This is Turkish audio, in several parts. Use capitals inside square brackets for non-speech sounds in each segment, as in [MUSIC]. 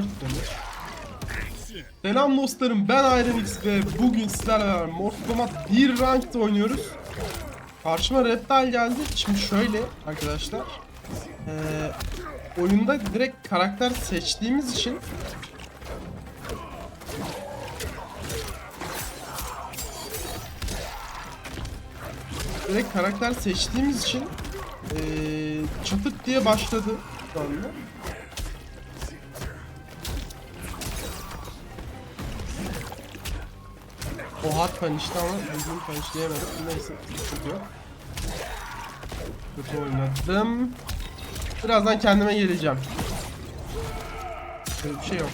4 demiş. Selam dostlarım ben Iron X ve bugün sizlerle beraber Kombat 1 Ranked oynuyoruz. Karşıma Reptile geldi. Şimdi şöyle arkadaşlar. Ee, oyunda direkt karakter seçtiğimiz için direkt karakter seçtiğimiz için ee, çatık diye başladı şu anda. O hard punish'ti ama düzgün punishleyemedim. Neyse sıkıntı yok. Kötü oynadım. Birazdan kendime geleceğim. Öyle bir şey yok.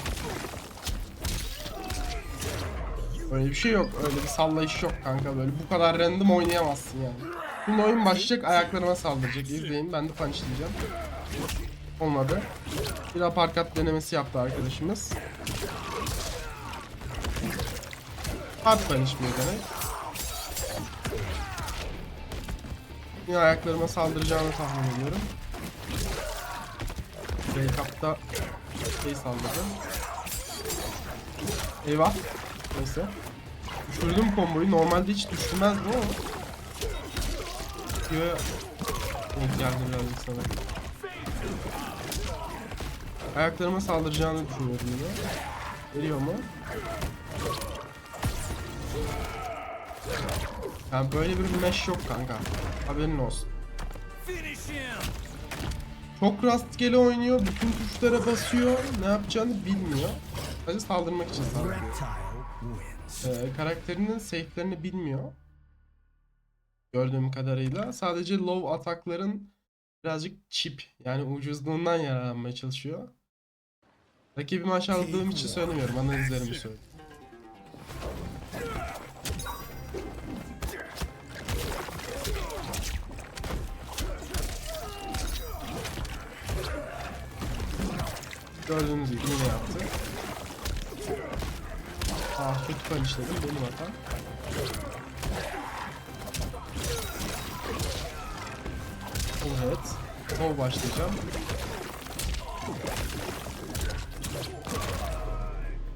Öyle bir şey yok. Öyle bir sallayış yok kanka böyle. Bu kadar random oynayamazsın yani. Şimdi oyun başlayacak ayaklarıma saldıracak. İzleyin ben de punishlayacağım. Olmadı. Bir aparkat denemesi yaptı arkadaşımız. Hard punishment demek. Yine ayaklarıma saldıracağını tahmin ediyorum. Breakup'ta şey saldırdı. Eyvah. Neyse. Düşürdüm komboyu. Normalde hiç düşürmezdim ama. Göğe denk geldi birazcık sana. Ayaklarıma saldıracağını düşünüyorum yine. Geliyor mu? Yani böyle bir mesh yok kanka. Haberin olsun. Çok rastgele oynuyor. Bütün tuşlara basıyor. Ne yapacağını bilmiyor. Sadece saldırmak için saldırıyor. Ee, karakterinin safe'lerini bilmiyor. Gördüğüm kadarıyla. Sadece low atakların birazcık cheap yani ucuzluğundan yararlanmaya çalışıyor. Rakibimi aşağıladığım için söylemiyorum. Analizlerimi söylüyorum. Gördüğünüz gibi yine yaptı. Ah kötü punishledim benim hatam. Evet. Sol başlayacağım.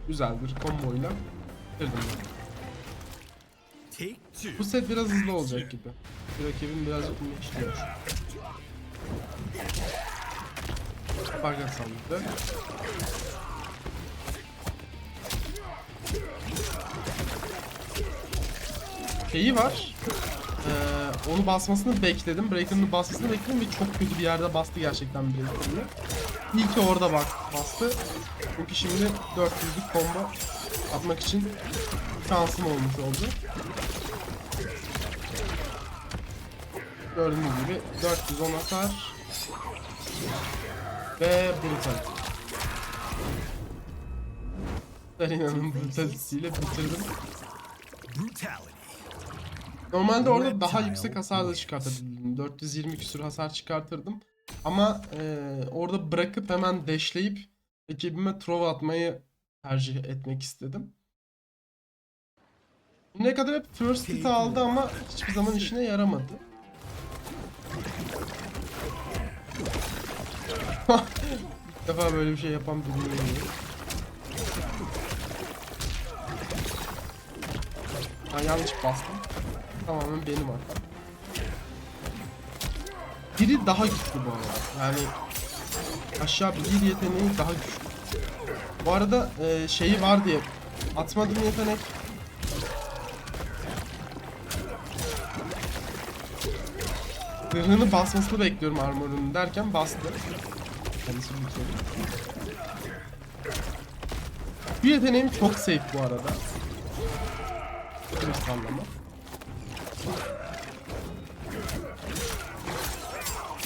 Güzel bir komboyla two. Bu set biraz hızlı olacak gibi. Rakibim birazcık işliyor. Farka saldırdı. Şeyi var. Ee, onu basmasını bekledim. Breaker'ını basmasını bekledim ve çok kötü bir yerde bastı gerçekten Breaker'ını. İyi ki orada bak bastı. Çünkü şimdi 400'lük combo atmak için şansım olmuş oldu. Gördüğünüz gibi 410 hasar ve brutal. Serena'nın brutality'yle bitirdim. Normalde orada daha yüksek hasar da çıkartabilirdim. 420 küsur hasar çıkartırdım. Ama eee, orada bırakıp hemen dashleyip ekibime throw atmayı tercih etmek istedim. Ne kadar hep first hit aldı ama hiçbir zaman işine yaramadı. [LAUGHS] Defa böyle bir şey yapan birini görüyorum. Ben yanlış bastım. Tamamen benim hatam. Biri daha güçlü bu arada. Yani aşağı bir yeteneği daha güçlü. Bu arada e, şeyi var diye atmadım yetenek. Zırhını basmasını bekliyorum armor'un derken bastı. Kendisi yükseliyor. Bu yeteneğim çok safe bu arada. Sallama.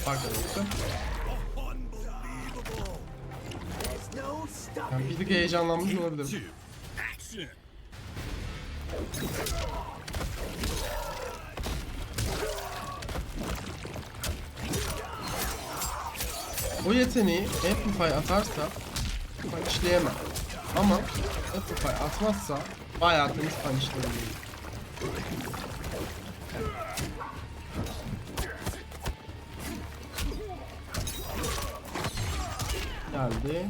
Arkadaşlar. No stop. Yani bir tık heyecanlanmış olabilirim. O yeteneği Amplify atarsa punishlayamam. Ama Amplify atmazsa bayağı temiz punishlayabilirim. Geldi.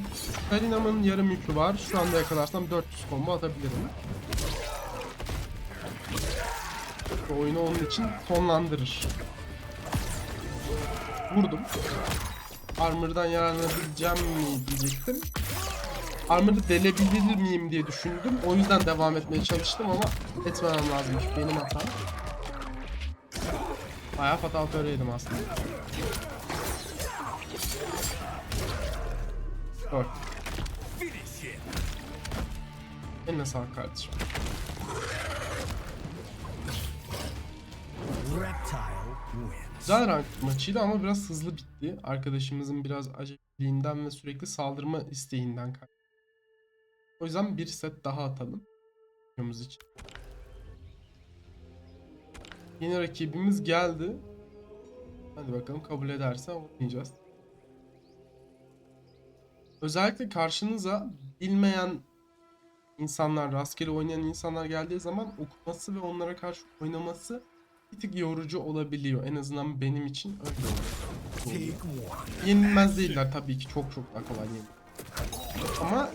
Karina'nın yarım yükü var. Şu anda yakalarsam 400 combo atabilirim. Bu oyunu onun için sonlandırır. Vurdum. Armor'dan yararlanabileceğim mi diyecektim. Armor'ı delebilir miyim diye düşündüm. O yüzden devam etmeye çalıştım ama etmemem lazımmış. Benim hatam. Bayağı fatal yedim aslında. Gol. Eline sağlık kardeşim. Güzel rank maçıydı ama biraz hızlı bitti. Arkadaşımızın biraz aceleliğinden ve sürekli saldırma isteğinden kaynaklı. O yüzden bir set daha atalım. Videomuz için. Yeni rakibimiz geldi. Hadi bakalım kabul ederse oynayacağız. Özellikle karşınıza bilmeyen insanlar, rastgele oynayan insanlar geldiği zaman okuması ve onlara karşı oynaması bir tık yorucu olabiliyor. En azından benim için öyle oluyor. Yenilmez değiller tabii ki çok çok daha kolay yenilmez. Ama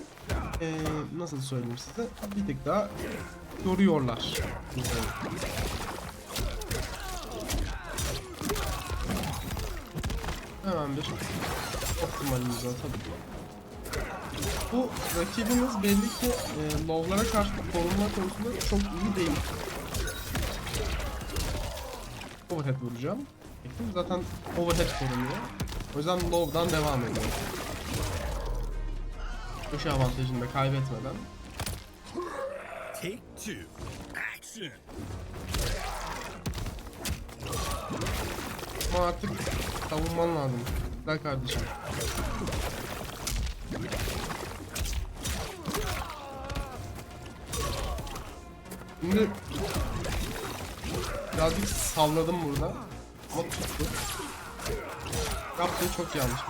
eee, nasıl söyleyeyim size bir tık daha yoruyorlar. Hemen bir optimalimizi atalım. Bu rakibimiz belli ki e, low'lara karşı korunma konusunda çok iyi değil. Overhead vuracağım. Bakın Zaten overhead korunuyor. O yüzden low'dan devam ediyorum. Köşe avantajını da kaybetmeden. Take two. Action. Ama artık savunman lazım. Güzel kardeşim. Şimdi birazcık salladım burada. Ama tuttu. Yaptığı çok yanlış.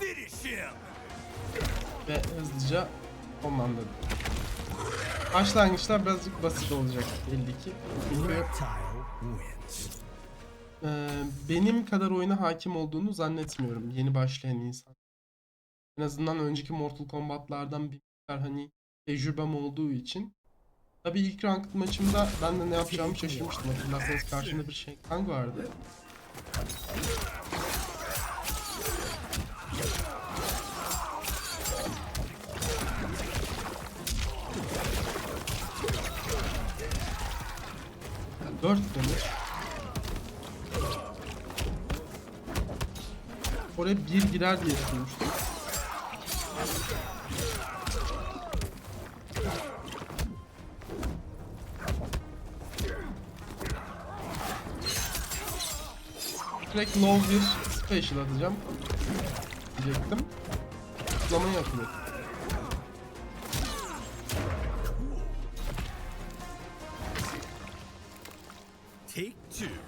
Finish him. Ve hızlıca sonlandırdım. Başlangıçlar birazcık basit olacak belli ki. Ee, benim kadar oyuna hakim olduğunu zannetmiyorum yeni başlayan insan. En azından önceki Mortal Kombat'lardan bir miktar hani tecrübem olduğu için. Tabii ilk ranked maçımda ben de ne yapacağımı şaşırmıştım. Hatırlarsanız karşımda bir şey Kang vardı. 4 demiş. Oraya bir girer diye düşünmüştüm. Direkt low bir special atacağım. Diyecektim. Zıplamayı atıyor.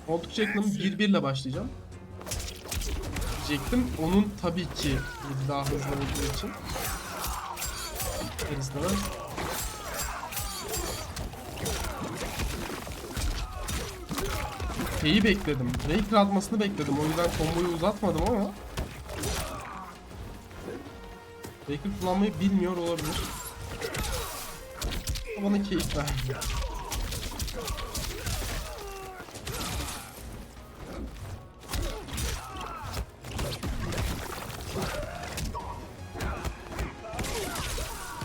Oldukça yakınım 1-1 ile başlayacağım. Diyecektim. Onun tabii ki daha hızlı olduğu için. Gerisine ben Şeyi bekledim. Raker atmasını bekledim. O yüzden komboyu uzatmadım ama. Raker kullanmayı bilmiyor olabilir. Bana keyif verdi.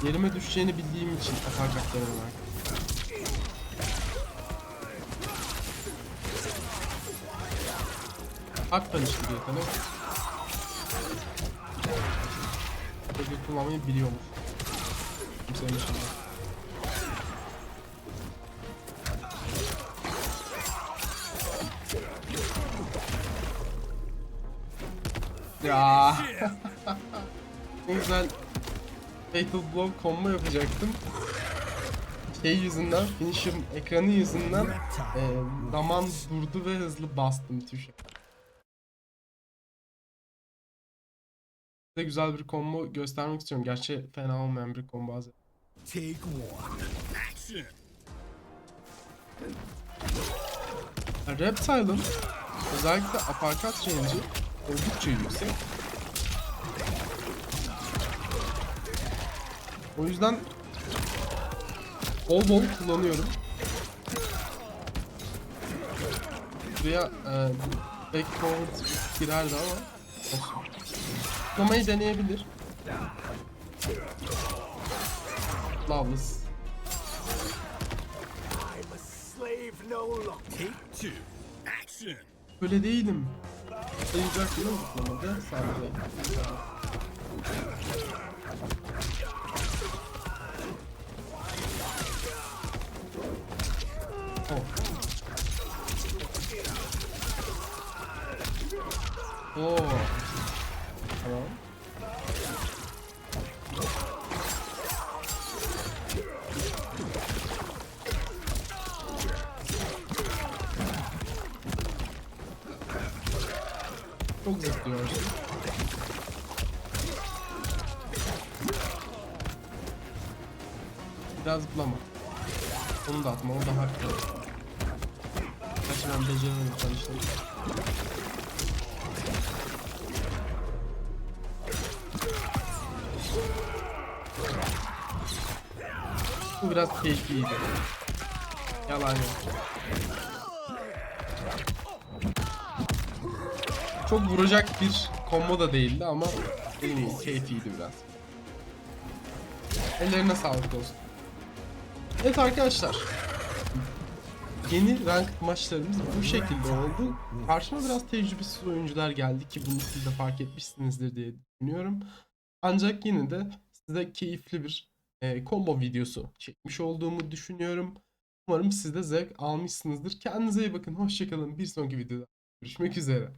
Yerime düşeceğini bildiğim için atak denemek. Hard punish bir yetenek. Peki kullanmayı biliyormuş. Kimsenin dışında. Ya. [LAUGHS] ne güzel Fatal Blow combo yapacaktım. Şey yüzünden, finish'im ekranı yüzünden e, zaman durdu ve hızlı bastım tuşa. Size güzel bir combo göstermek istiyorum. Gerçi fena olmayan bir combo az. Take one. Action. Reptile'ın özellikle uppercut range'i oldukça yüksek. O yüzden bol bol kullanıyorum. Buraya e, back forward girerdi ama olsun. Kullanmayı deneyebilir. Loveless. Böyle değilim. Sayacak mi zıplamada? Sadece. Oh. Oo. Çok zıplıyor. Biraz zıplama. Onu da atma, o da haklı. Gerçi ben beceremiyorum çalıştım. Bu biraz keyifliydi. Yalan yok. Çok vuracak bir combo da değildi ama en iyi, keyifliydi biraz. Ellerine sağlık olsun. Evet arkadaşlar. Yeni ranked maçlarımız bu şekilde oldu. Karşıma biraz tecrübesiz oyuncular geldi ki bunu siz de fark etmişsinizdir diye düşünüyorum. Ancak yine de size keyifli bir e, combo videosu çekmiş olduğumu düşünüyorum. Umarım siz de zevk almışsınızdır. Kendinize iyi bakın. Hoşçakalın. Bir sonraki videoda görüşmek üzere.